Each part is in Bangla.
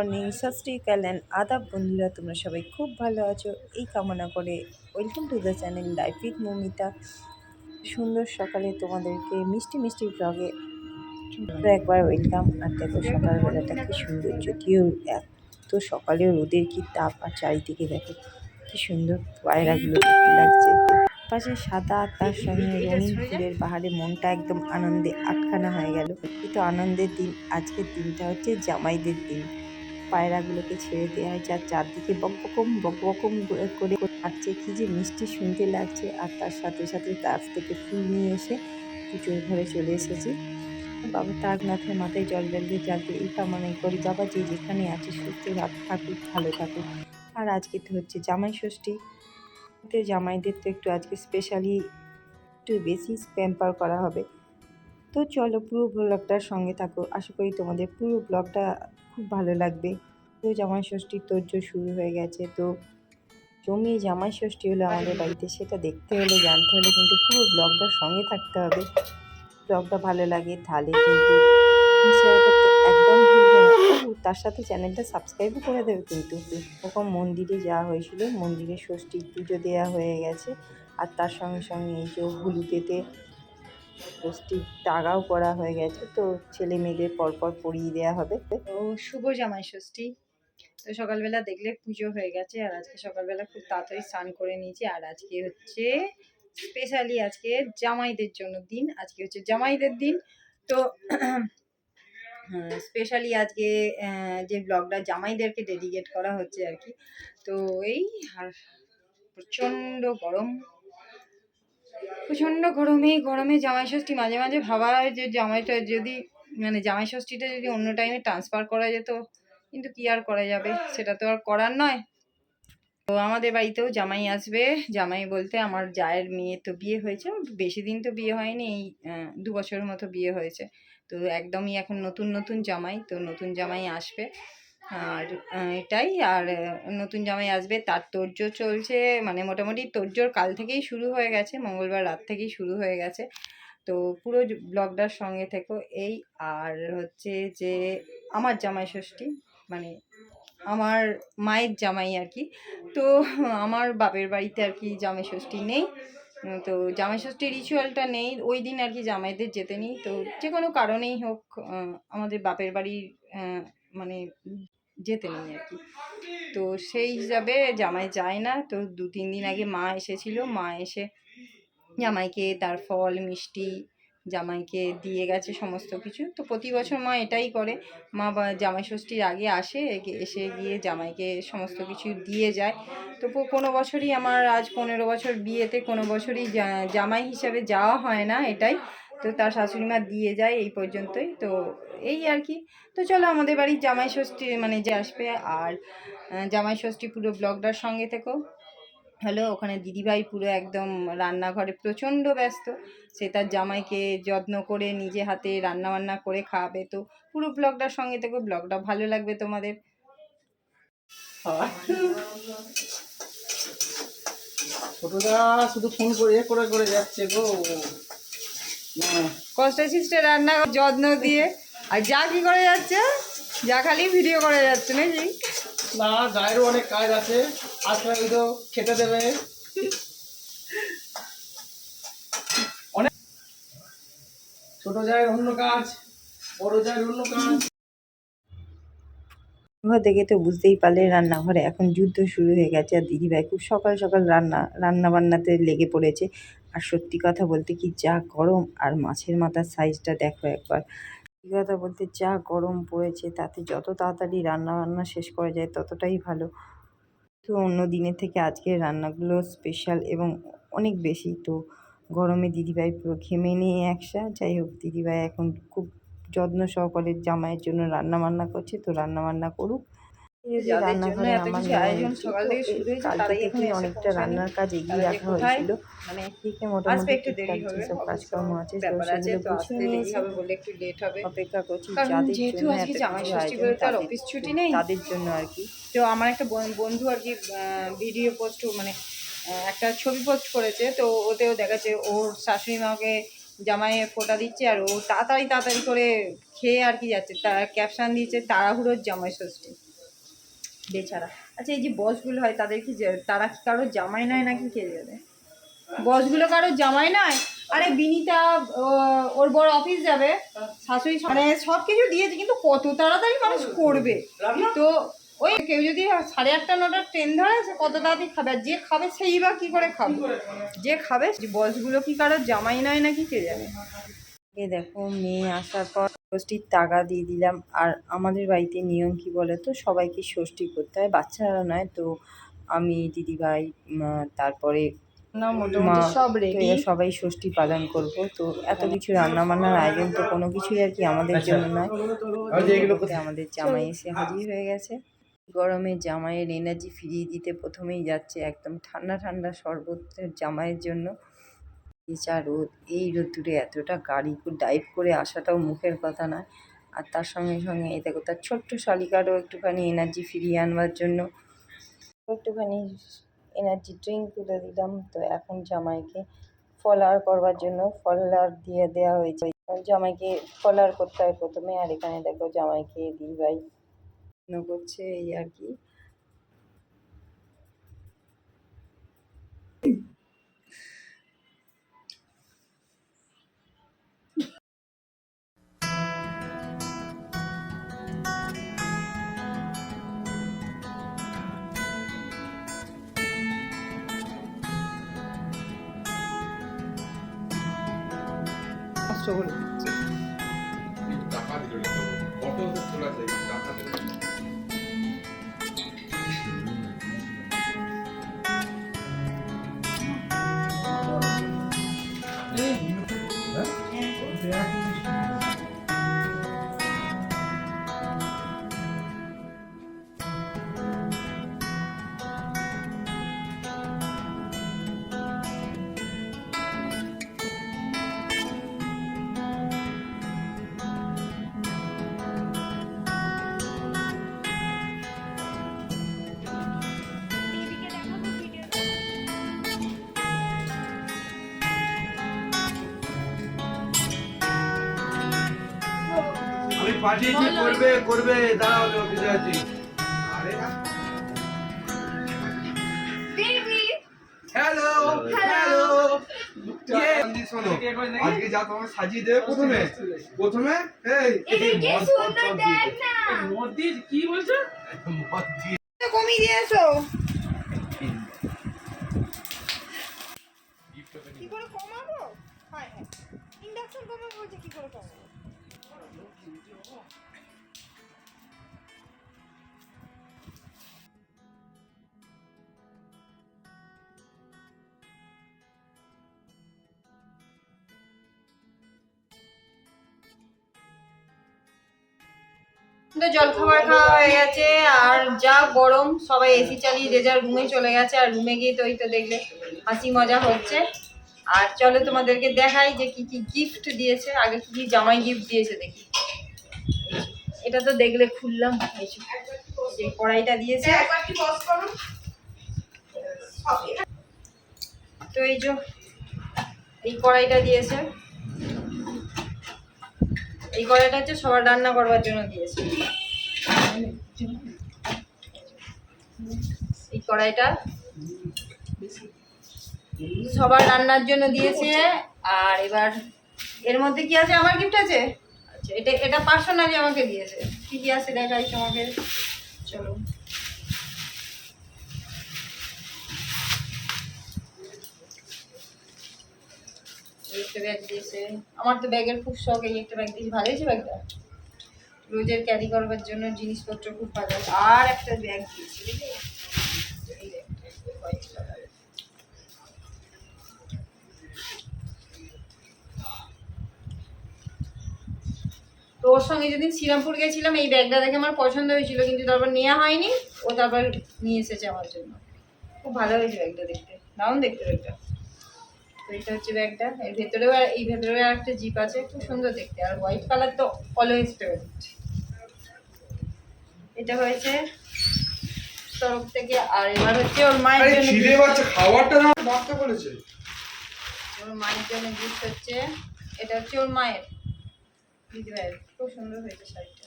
মর্নিং সত শ্রীকাল অ্যান্ড আদাব বন্ধুরা, তোমরা সবাই খুব ভালো আছো। এই কামনা করে welcome to the channel life with Momita সুন্দর সকালে তোমাদেরকে মিষ্টি মিষ্টি ব্লগে একবার ওয়েলকাম আর দেখো সকালবেলাটা কি সুন্দর, যদিও এত সকালে রোদের কি তাপ আর চারিদিকে দেখো কি সুন্দর পায়রাগুলো লাগছে। পাশে সাদা তার সঙ্গে রঙিন ফুলের পাহাড়ে মনটা একদম আনন্দে আটখানা হয়ে গেল। কিন্তু আনন্দের দিন, আজকের দিনটা হচ্ছে জামাইদের দিন। পায়রাগুলোকে ছেড়ে দেওয়া হয়েছে আর চারদিকে বকবকম বকবকম করে হাঁটছে কি যে মিষ্টি শুনতে লাগছে। আর তার সাথে সাথে গাছ থেকে ফুল নিয়ে এসে পুজোর ঘরে চলে এসেছি। বাবা তারনাথের মাথায় জল জল দিয়ে যাকে এই কামনাই করি। বাবা যে যেখানে আছে সুস্থ রাত থাকুক, ভালো থাকুক। আর আজকে তো হচ্ছে জামাই ষষ্ঠী। তো জামাইদের তো একটু আজকে স্পেশালি একটু বেশি স্প্যাম্পার করা হবে। তো চলো পুরো ব্লগটার সঙ্গে থাকো। আশা করি তোমাদের পুরো ব্লগটা খুব ভালো লাগবে। তো জামাই ষষ্ঠীর তোরজোর শুরু হয়ে গেছে। তো জমিয়ে জামাই ষষ্ঠী হলো আমাদের বাড়িতে, সেটা দেখতে হলে, জানতে হলে কিন্তু পুরো ব্লগটার সঙ্গে থাকতে হবে। ব্লগটা ভালো লাগে তাহলে কিন্তু একদম তার সাথে চ্যানেলটা সাবস্ক্রাইবও করে দেবে কিন্তু। ওরকম মন্দিরে যাওয়া হয়েছিল, মন্দিরে ষষ্ঠী পুজো দেওয়া হয়ে গেছে। আর তার সঙ্গে সঙ্গে এই যে হলুদেতে ষষ্ঠীর টাগাও করা হয়ে গেছে, তো ছেলে মেয়েদের পরপর পরিয়ে দেওয়া হবে। তো শুভ জামাই ষষ্ঠী। তো সকালবেলা দেখলে পুজো হয়ে গেছে, আর আজকে সকালবেলা খুব তাড়াতাড়ি স্নান করে নিয়েছি, আর আজকে হচ্ছে স্পেশালি আজকে জামাইদের জন্য দিন, আজকে হচ্ছে জামাইদের দিন। তো স্পেশালি আজকে যে ব্লগটা জামাইদেরকে ডেডিকেট করা হচ্ছে আর কি, তো এই আর প্রচণ্ড গরম। প্রচণ্ড গরমে গরমে জামাই ষষ্ঠী মাঝে মাঝে ভাবা হয় যে জামাইটা যদি মানে জামাই ষষ্ঠীটা যদি অন্য টাইমে ট্রান্সফার করা যেত, কিন্তু কি আর করা যাবে? সেটা তো আর করার নয়। তো আমাদের বাড়িতেও জামাই আসবে। জামাই বলতে আমার জায়ের মেয়ে তো বিয়ে হয়েছে বেশি দিন তো বিয়ে হয়নি, এই দু বছরের মতো বিয়ে হয়েছে। তো একদমই এখন নতুন নতুন জামাই, তো নতুন জামাই আসবে। আর এটাই। আর নতুন জামাই আসবে, তার তোড়জোড় চলছে। মানে মোটামুটি তোড়জোড় কাল থেকেই শুরু হয়ে গেছে, মঙ্গলবার রাত থেকেই শুরু হয়ে গেছে। তো পুরো ব্লগটার সঙ্গে থেকো। এই আর হচ্ছে যে আমার জামাই ষষ্ঠী মানে আমার মায়ের জামাই আর কি। তো আমার বাপের বাড়িতে আর কি জামাই ষষ্ঠী নেই। তো জামাই ষষ্ঠী রিচুয়ালটা নেই। ওই দিন আর কি জামাইদের যেতে নেই। তো যে কোনো কারণেই হোক আমাদের বাপের বাড়ির মানে যেতে নেই আর কি তো সেই হিসাবে জামাই যায় না। তো দু, তিন দিন আগে মা এসেছিল। মা এসে জামাইকে তার ফল, মিষ্টি, জামাইকে দিয়ে গেছে সমস্ত কিছু। তো প্রতি বছর মা এটাই করে। মা বা জামাই ষষ্ঠীর আগে আসে এসে গিয়ে জামাইকে সমস্ত কিছু দিয়ে যায়। তো কোনো বছরই আমার আজ পনেরো বছর বিয়েতে কোনো বছরই জামাই হিসাবে যাওয়া হয় না এটাই। তো তার শাশুড়ি মা দিয়ে যায় এই পর্যন্তই। তো এই আর কি। তো চলো আমাদের বাড়ির জামাই ষষ্ঠী মানে যে আসবে আর জামাই ষষ্ঠী পুরো ব্লগটার সঙ্গে থেকো। হ্যালো, ওখানে দিদিভাই পুরো একদম রান্নাঘরে প্রচণ্ড ব্যস্ত। সে তার জামাইকে যত্ন করে নিজে হাতে রান্না বান্না করে খাওয়াবে। তো পুরো ব্লগটার সঙ্গে থেকো, ব্লগটা ভালো লাগবে তোমাদের। ছোটদা, শুধু ফোন করে করে করে যাচ্ছে গো। না, কষ্ট সিস্টার রান্না যত্ন দিয়ে। আর যা কি করে যাচ্ছে যা খালি ভিডিও করে যাচ্ছে নাকি? না গায়েরও অনেক কাজ আছে। আজকে ওই তো খেতে দেবে। অনেক ছোট জায়ের অন্য কাজ বড় জায়ের অন্য কাজ। ঘর দেখে তো বুঝতেই পারলে রান্নাঘরে এখন যুদ্ধ শুরু হয়ে গেছে। আর দিদিভাই খুব সকাল সকাল রান্না রান্না বান্নাতে লেগে পড়েছে। আর সত্যি কথা বলতে কি যা গরম আর মাছের মাথার সাইজটা দেখো একবার। সত্যি কথা বলতে যা গরম পড়েছে, তাতে যত তাড়াতাড়ি রান্না বান্না শেষ করা যায় ততটাই ভালো। তো অন্য দিনের থেকে আজকের রান্নাগুলো স্পেশাল এবং অনেক বেশি। তো গরমে দিদিভাই পুরো ঘেমে নিয়ে একসা। যাই হোক, দিদিভাই এখন খুব যত্ন সহকারে জামাইয়ের জন্য রান্না বান্না করছে। তো রান্না বান্না করুক। রান্নাঘরে আমার কালকে অনেকটা রান্নার কাজ এগিয়ে রাখা হয়েছিল। মানে মোটামুটি যেসব কাজকর্ম আছে অপেক্ষা করছি যাদের জন্য তাদের- জন্য আর কি। তো আমার একটা বন্ধু আর কি ভিডিও পোস্ট মানে একটা ছবি পোস্ট করেছে তো ওতেও দেখাচ্ছে ওর শাশুড়ি মাকে জামাই ফোটা দিচ্ছে আর ও তাড়াতাড়ি তাড়াতাড়ি করে খেয়ে আর কি যাচ্ছে। তা ক্যাপশন দিয়েছে তাড়াহুড়োর জামাই ষষ্ঠী। বেচারা। আচ্ছা এই যে বসগুলো হয় তাদের কি তারা কি কারোর জামাই নয় নাকি কে যাবে বসগুলো কারোর জামাই নয়? আরে বিনিতা ওর বড় অফিস যাবে শাশুড়ি মানে সব কিছু দিয়েছে কিন্তু কত তাড়াতাড়ি মানুষ করবে? তো ওই কেউ যদি সাড়ে আটটা নটার ট্রেন ধরে সে কত তাড়াতাড়ি খাবে? আর যে খাবে সেই বা কী করে খাবে? যে খাবে বসগুলো কি কারোর জামাই নয় নাকি কে জানে? এই দেখো মেয়ে আসার পর ষষ্ঠীর টাকা দিয়ে দিলাম। আর আমাদের বাড়িতে নিয়ম কি বলে তো সবাইকে ষষ্ঠী করতে হয় বাচ্চারা নয় তো আমি দিদিভাই তারপরে সবাই ষষ্ঠী পালন করব। তো এত কিছু রান্না বান্নার আয়োজন তো কোনো কিছুই আর কি আমাদের জন্য নয়। আমাদের জামাই এসে হাজির হয়ে গেছে। গরমে জামাইয়ের এনার্জি ফিরিয়ে দিতে প্রথমেই যাচ্ছে একদম ঠান্ডা ঠান্ডা শরবত জামাইয়ের জন্য। যা রোদ, এই রোদ্দুরে এতটা গাড়ি ড্রাইভ করে আসাটাও মুখের কথা নয়। আর তার সঙ্গে সঙ্গে এই দেখো, তার ছোট্ট শালিকারও একটুখানি এনার্জি ফিরিয়ে আনবার জন্য একটুখানি এনার্জি ড্রিঙ্ক তুলে দিলাম। তো এখন জামাইকে ফলার করবার জন্য ফলার দিয়ে দেওয়া হয়েছে। জামাইকে ফলার করতে হয় প্রথমে, আর এখানে দেখো জামাইকে দিই ভাই করছে এই আর কি। করে যায় টাকা দিল আমি পাঠিয়েছি করবে করবে দাঁড়াও তো আরে হ্যালো হ্যালো শোনো? আজকে যা তোমার সাজিয়ে দেবে প্রথমে। প্রথমে? এই। কি বলছো? কমিয়ে দিয়েছ কি করে কমাবো? হ্যাঁ হ্যাঁ। ইন্ডাকশন কমাবো বলছে কি করে কমাবো? তো জল খাবার খাওয়া হয়ে গেছে, আর যা গরম, সবাই এসি চালিয়ে যে যার রুমে চলে গেছে, আর রুমে গিয়ে তো ওই তো দেখলে হাসি মজা হচ্ছে। আর চলো তোমাদেরকে দেখাই যে কি কি গিফট দিয়েছে, আগে কি কি জামাই গিফট দিয়েছে দেখি। এটা তো দেখলে খুললাম যে কড়াইটা দিয়েছে। তো এই যে এই কড়াইটা দিয়েছে। এই কড়াইটা হচ্ছে সবার রান্না করবার জন্য দিয়েছে। এই কড়াইটা সবার রান্নার জন্য দিয়েছে, আর এবার এর মধ্যে কি আছে? আমার গিফট আছে? আচ্ছা এটা এটা পার্সোনালি আমাকে দিয়েছে। কি কি আছে দেখাই তোমাকে? চলো। একটা ব্যাগ দিয়েছে। আমার তো ব্যাগের খুব শখ, এই একটা ব্যাগ দিয়েছে। ভালো হয়েছে ব্যাগটা রোজের ক্যারি করবার জন্য জিনিসপত্র খুব ভালো। আর একটা ব্যাগ দিয়েছে। তো ওর সঙ্গে যেদিন শ্রীরামপুর গেছিলাম, এই ব্যাগটা দেখে আমার পছন্দ হয়েছিল, কিন্তু তারপর নেওয়া হয়নি। ও তারপর নিয়ে এসেছে আমার জন্য। খুব ভালো হয়েছে ব্যাগটা দেখতে। দারুণ দেখতে ব্যাগটা তো এটা হচ্ছে ব্যাগটা। এর ভেতরেও আর এই ভেতরেও আর একটা জিপ আছে খুব সুন্দর দেখতে। আর হোয়াইট কালার তো অলওয়েজ ফেভারিট এটা হয়েছে তরফ থেকে আর এবার হচ্ছে ওর মায়ের জন্য খিদে gift। পাচ্ছে খাবারটা না বলেছে। ওর মায়ের জন্য গিফট হচ্ছে এটা হচ্ছে ওর মায়ের। দিদি ভাইয়ের খুব সুন্দর হয়েছে শাড়িটা।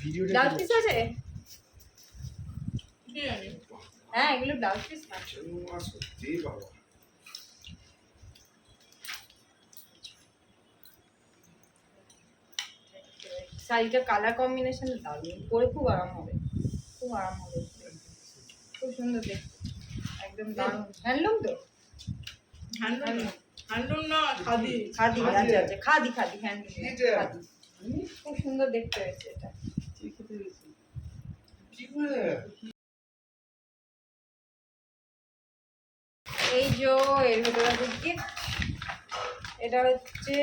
ভিডিওটা ব্লাউজ পিস আছে? হ্যাঁ এগুলো ব্লাউজ পিস না। শাড়িটা কালার কম্বিনেশন দারুণ পরে খুব আরাম হবে। খুব আরাম হবে। খুব সুন্দর দেখতে। একদম দারুণ। হ্যান্ডলুম তো? হ্যান্ডলুম হ্যান্ডলুম না খাদি। খাদি। আচ্ছা আচ্ছা খাদি খাদি হ্যান্ডলুম খাদি। খুব সুন্দর দেখতে হয়েছে এটা। কি এই যে এর ভেতরে আছে গিফট এটা হচ্ছে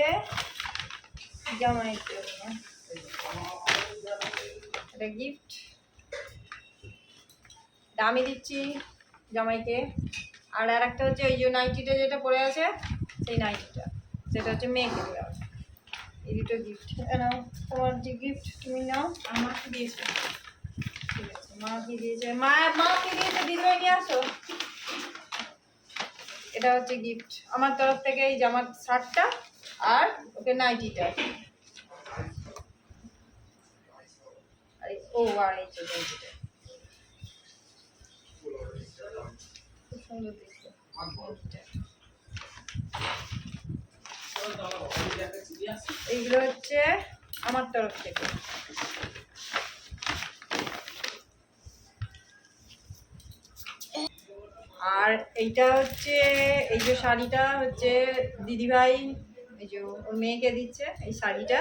জামাইয়ের জন্য। এটা গিফট দামি দিচ্ছি জামাইকে। আর আর একটা হচ্ছে ওই যে নাইটিটা যেটা পরে আছে সেই নাইটিটা সেটা হচ্ছে মেয়েকে দেওয়া এই দুটো গিফট নাও তোমার যে গিফট তুমি নাও। আমাকে দিয়েছে। ঠিক আছে মা কি দিয়েছে। মা মা কি দিয়েছে দিদিভাই নিয়ে আসো। এটা হচ্ছে গিফট আমার তরফ থেকে এই জামার শার্টটা আর ওকে নাইটিটা আর এই- ও, আর গেঞ্জিটা খুব সুন্দর দেখতে এইগুলো হচ্ছে আমার তরফ থেকে। আর এইটা হচ্ছে, এই যে শাড়িটা হচ্ছে দিদিভাই, এই যে ওর মেয়েকে দিচ্ছে, এই শাড়িটা।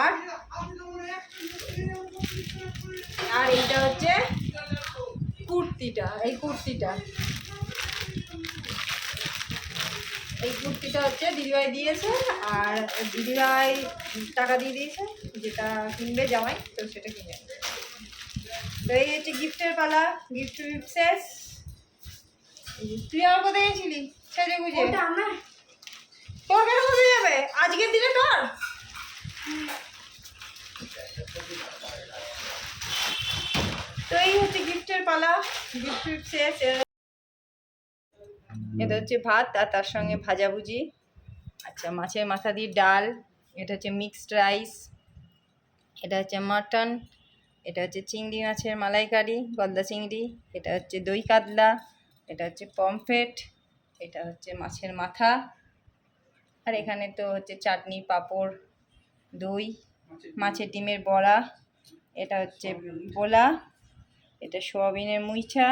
আর আর এইটা হচ্ছে কুর্তিটা এই কুর্তিটা। এই কুর্তিটা হচ্ছে দিদিভাই দিয়েছে আর দিদিভাই টাকা দিয়ে দিয়েছে যেটা কিনবে জামাই তো সেটা কিনে তো এই হচ্ছে গিফটের পালা গিফট শেষ তুই আর কোথায় গেছিলি? সেজে গুজে তোর কেন কোথায় যাবে? আজকের দিনে তোর? তো এই হচ্ছে গিফটের পালা গিফট শেষ এটা হচ্ছে ভাত আর তার সঙ্গে ভাজাভুজি। আচ্ছা মাছের মাথা দিয়ে ডাল, এটা হচ্ছে মিক্সড রাইস এটা হচ্ছে মাটন এটা হচ্ছে চিংড়ি মাছের মালাইকারি, গলদা চিংড়ি, এটা হচ্ছে দই কাতলা, এটা হচ্ছে পমফ্রেট এটা হচ্ছে মাছের মাথা, আর এখানে তো হচ্ছে চাটনি, পাঁপড়, দই মাছের ডিমের বড়া এটা হচ্ছে বোলা এটা সোয়াবিনের মুইছা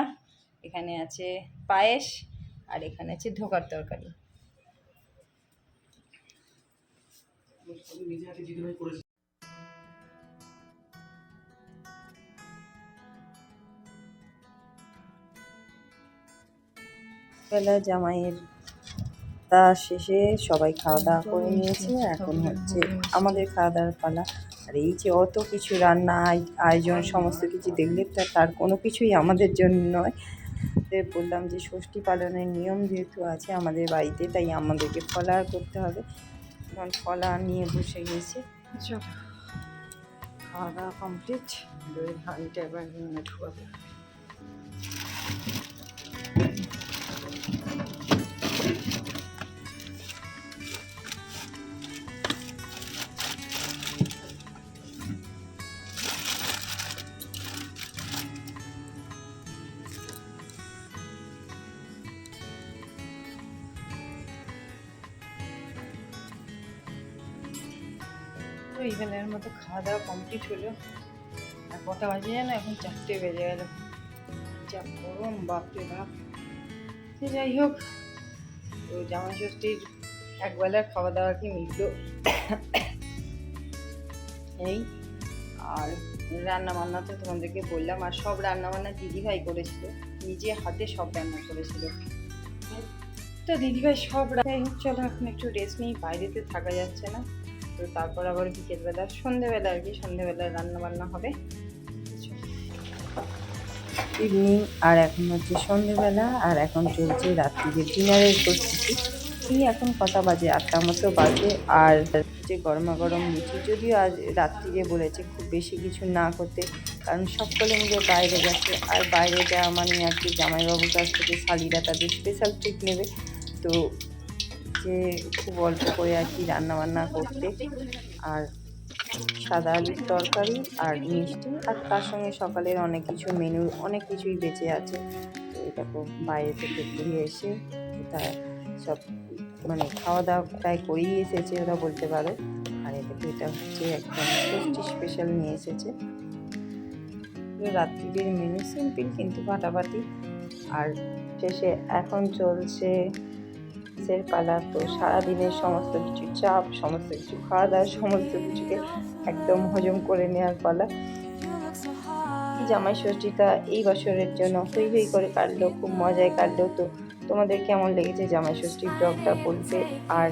এখানে আছে পায়েস আর এখানে আছে ধোকার তরকারি। বেলা জামাইয়ের তা শেষে সবাই খাওয়া দাওয়া করে নিয়েছে। এখন হচ্ছে আমাদের খাওয়া দাওয়ার পালা। আর এই যে অত কিছু রান্না, আয়োজন, সমস্ত কিছু দেখলে তা তার কোনো কিছুই আমাদের জন্য নয়। বললাম যে ষষ্ঠী পালনের নিয়ম যেহেতু আছে আমাদের বাড়িতে, তাই আমাদেরকে ফলাহার করতে হবে। এখন ফলাহার নিয়ে বসে গেছে। খাওয়া দাওয়া কমপ্লিট। দইয়ের হাঁড়িটা এবার নিয়ে তো ইভেনের মতো খাওয়া দাওয়া কমপ্লিট হলো। আর কটা বাজে জানো? এখন চারটে বেজে গেল। যা গরম, বাপরে বাপ। সে যাই হোক, তো জামাই ষষ্ঠীর একবেলার খাওয়া দাওয়া কি মিলল? এই, আর রান্না বান্না তো তোমাদেরকে বললাম। আর সব রান্না বান্না দিদিভাই করেছিল। নিজে হাতে সব রান্না করেছিল। তো দিদিভাই সব রা- যাই হোক, চলো এখন একটু রেস্ট নিই। বাইরেতে থাকা যাচ্ছে না। তো তারপর আবার বিকেলবেলা, সন্ধেবেলা আর কি, সন্ধেবেলা রান্না বান্না হবে। ইভিনিং আর এখন হচ্ছে সন্ধেবেলা, আর এখন চলছে রাত্রিরে ডিনারের প্রস্তুতি। এই এখন কটা বাজে? আটটা মতো বাজে, আর যে গরমা গরম লুচি, যদিও আজ রাত্রিরে বলেছে খুব বেশি কিছু না করতে, কারণ সকলে মিলে বাইরে গেছে আর বাইরে যাওয়া মানে আর কি জামাইবাবুর কাছ থেকে শালিরা তাদের স্পেশাল ট্রিট নেবে। তো যে খুব অল্প করে আর কি রান্নাবান্না করতে। আর সাদা আলুর তরকারি আর মিষ্টি। আর তার সঙ্গে সকালের অনেক কিছু মেনু অনেক কিছুই বেঁচে আছে। তো এটা বাইরে থেকে ঘুরে এসে এটা সব মানে খাওয়া দাওয়া প্রায় করেই এসেছে ওরা বলতে পারো। আর এটাকে এটা হচ্ছে একদম ষষ্ঠী স্পেশাল নিয়ে এসেছে। পুরো রাত্রির মেনু সিম্পল কিন্তু ফাটাফাটি। আর শেষে এখন চলছে কিসের পালা তো সারাদিনের সমস্ত কিছু চাপ, সমস্ত কিছু খাওয়া দাওয়া সমস্ত কিছুকে একদম হজম করে নেওয়ার পালা। জামাই ষষ্ঠীটা এই বছরের জন্য হই হই করে কাটলো, খুব মজায় কাটলো। তো তোমাদের কেমন লেগেছে জামাই ষষ্ঠীর ব্লগটা বলতে? আর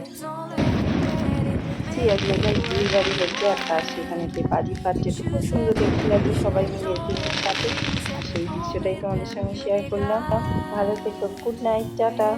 এক জায়গায় দুই বাড়ি হচ্ছে আর তার সেখানে যে বাজি ফাটছে খুব সুন্দর দেখতে লাগে সবাই মিলে কাটে। আর সেই দৃশ্যটাই তোমাদের সঙ্গে শেয়ার করলাম। ভালো থেকো গুড নাইট টাটা।